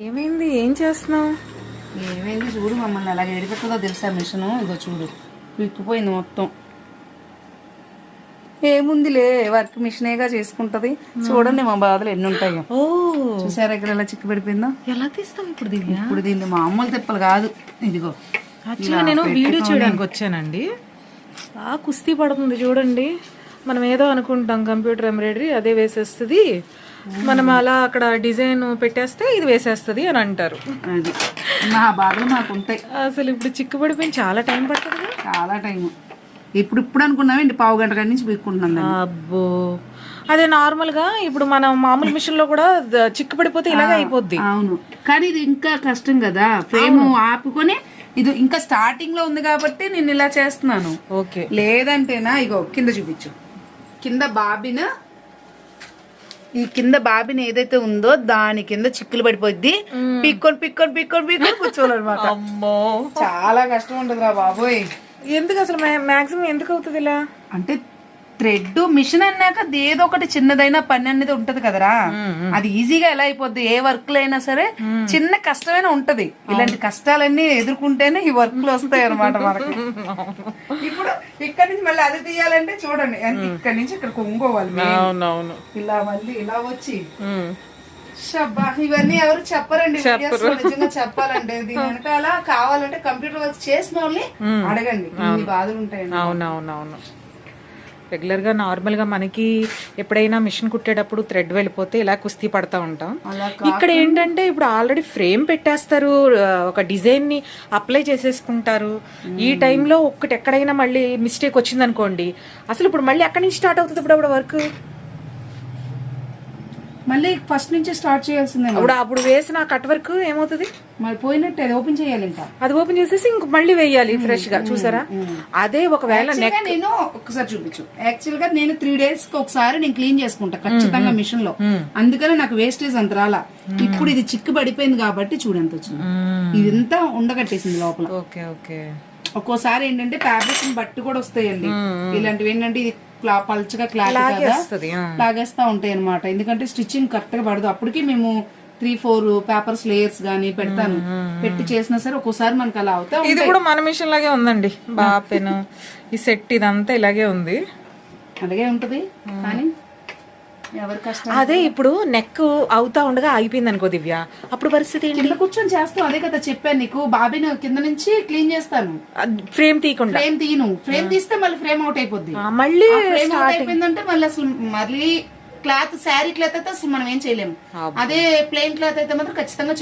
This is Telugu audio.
ఏమైంది? ఏం చేస్తున్నావు? ఏమైంది? చూడు మమ్మల్ని అలాగే ఎడిపెట్టదో తెలుసా మిషన్? ఇదో చూడు. విక్కిపోయింది మొత్తం. ఏముందిలే వర్క్ మిషనేగా చేసుకుంటది. చూడండి మా బాధలు ఎన్ని ఉంటాయో. ఓ. చూసారా ఇక్కడ ఎలా చిక్కు పడిపోయిందో ఎలా తీస్తావు ఇప్పుడు దివ్య ఇప్పుడు దీన్ని మామూలు తిప్పలు కాదు. ఇదిగో. యాక్చువల్గా నేను వీడియో చేయడానికి వచ్చానండి. ఆ కుస్తీ పడుతుంది చూడండి. మనం ఏదో అనుకుంటాం కంప్యూటర్ ఎంబ్రాయిడరీ అదే వేసేస్తుంది. మనం అలా అక్కడ డిజైన్ పెట్టేస్తే ఇది వేసేస్తుంది అని అంటారు. అది. నా బాధలు మాకు ఉంటాయి అసలు ఇప్పుడు చిక్కుపడిపోయి చాలా టైం పడుతుంది. చాలా టైం ఇప్పుడు ఇప్పుడు అనుకున్నామేంటి పావు గంట కాడి నుంచి పీక్కుంటున్నాం. అబ్బో. అదే నార్మల్గా ఇప్పుడు మనం మామూలు మిషన్లో కూడా చిక్కు పడిపోతే ఇలాగే అయిపోద్ది. అవును. కానీ ఇది ఇంకా కష్టం కదా. ఫ్రేమ్ ఆపుకొని ఇది ఇంకా స్టార్టింగ్లో ఉంది కాబట్టి నేను ఇలా చేస్తున్నాను. ఓకే. లేదంటేనా ఇగో కింద చూపించు. కింద బాబిన ఈ కింద బాబిన ఏదైతే ఉందో దాని కింద చిక్కులు పడిపోద్ది. పిక్కొని పిక్కొని పిక్కొని పిక్కొని కూర్చోవాలన్నమాట. అమ్మో. చాలా కష్టం ఉంటుంది రా బాబోయ్. ఎందుకు అసలు మాక్సిమం ఎందుకు అవుతుంది ఇలా? అంటే థ్రెడ్ మిషన్ అన్నాక ఏదో ఒకటి చిన్నదైనా పని అనేది ఉంటది కదరా. అది ఈజీగా ఎలా అయిపోద్ది? ఏ వర్క్లో అయినా సరే చిన్న కష్టమైనా ఉంటది. ఇలాంటి కష్టాలన్నీ ఎదుర్కొంటేనే ఈ వర్క్లో వస్తాయి అనమాట మనకి. ఇప్పుడు ఇక్కడ నుంచి మళ్ళీ అది తీయాలంటే చూడండి. ఇక్కడ నుంచి ఇక్కడ కొంగోవాలి ఇలా మళ్ళీ ఇలా వచ్చి. ఇవన్నీ ఎవరు చెప్పరండి. నిజంగా చెప్పాలంటే దీని వెనకాల కావాలంటే కంప్యూటర్ వర్క్ చేసిన వాళ్ళని అడగండి. ఇన్ని బాధలు ఉంటాయండి అవునవునవును. రెగ్యులర్గా నార్మల్గా మనకి ఎప్పుడైనా మిషన్ కుట్టేటప్పుడు థ్రెడ్ వెళ్ళిపోతే ఇలా కుస్తీ పడతా ఉంటాం. ఇక్కడ ఏంటంటే ఇప్పుడు ఆల్రెడీ ఫ్రేమ్ పెట్టేస్తారు ఒక డిజైన్ని అప్లై చేసేసుకుంటారు. ఈ టైంలో ఒక్కటి ఎక్కడైనా మళ్ళీ మిస్టేక్ వచ్చింది అనుకోండి అసలు ఇప్పుడు మళ్ళీ ఎక్కడి నుంచి స్టార్ట్ అవుతుంది ఇప్పుడు అప్పుడు వర్క్? మళ్ళీ ఫస్ట్ నుంచి స్టార్ట్ చేయాల్సిందే అప్పుడు అప్పుడు వేసిన కట్ వర్క్ ఏమవుతుంది? మరి పోయినట్టు అది ఓపెన్ చేయాలి ఇంకా. అది ఓపెన్ చేసేసి ఇంక మళ్ళీ వేయాలి ఫ్రెష్గా చూసారా? అదే ఒకవేళ నేను ఒకసారి చూపించు. యాక్చువల్గా నేను త్రీ డేస్కి ఒకసారి నేను క్లీన్ చేసుకుంటా ఖచ్చితంగా మిషన్లో అందుకనే నాకు వేస్టేజ్ అంత రాలా. ఇప్పుడు ఇది చిక్కు పడిపోయింది కాబట్టి చూడంత వచ్చింది. ఇదంతా ఉండగట్టేసింది లోపల. Okay okay. ఒక్కోసారి ఏంటంటే ఫ్యాబ్రిక్ బట్టి కూడా వస్తాయండి. ఇలాంటివి ఏంటంటే ఇది పల్చగా క్లాత్ లాగేస్తా ఉంటాయి అనమాట ఎందుకంటే స్టిచ్చింగ్ కరెక్ట్గా పడదు. అప్పటికి మేము త్రీ ఫోర్ పేపర్స్ లేయర్స్ గానీ పెడతాను. పెట్టి చేసినా సరే ఒక్కోసారి మనకు అలా అవుతా ఇది కూడా మన మిషన్ లాగే ఉందండి. బాపెన్ ఈ సెట్ ఇదంతా ఇలాగే ఉంది. అలాగే ఉంటది. కానీ అదే ఇప్పుడు నెక్ అవుతా ఉండగా ఆగిపోయింది అనుకో దివ్య. అప్పుడు పరిస్థితి ఏంటి? కూర్చొని చేస్తాం అదే కదా చెప్పాను నీకు. బాబీని కింద నుంచి క్లీన్ చేస్తాను. ఫ్రేమ్ తీయకుండా. ఫ్రేమ్ తీయను. ఫ్రేమ్ తీస్తే మళ్ళీ ఫ్రేమ్ అవుట్ అయిపోద్ది. మళ్ళీ ఫ్రేమ్ అవుట్ అయిపోయిందంటే మళ్ళీ అసలు మళ్ళీ క్లాత్ శారీ క్లాత్ అయితే అసలు మనం ఏం చేయలేము. అదే ప్లెయిన్ క్లాత్ అయితే మాత్రం ఖచ్చితంగా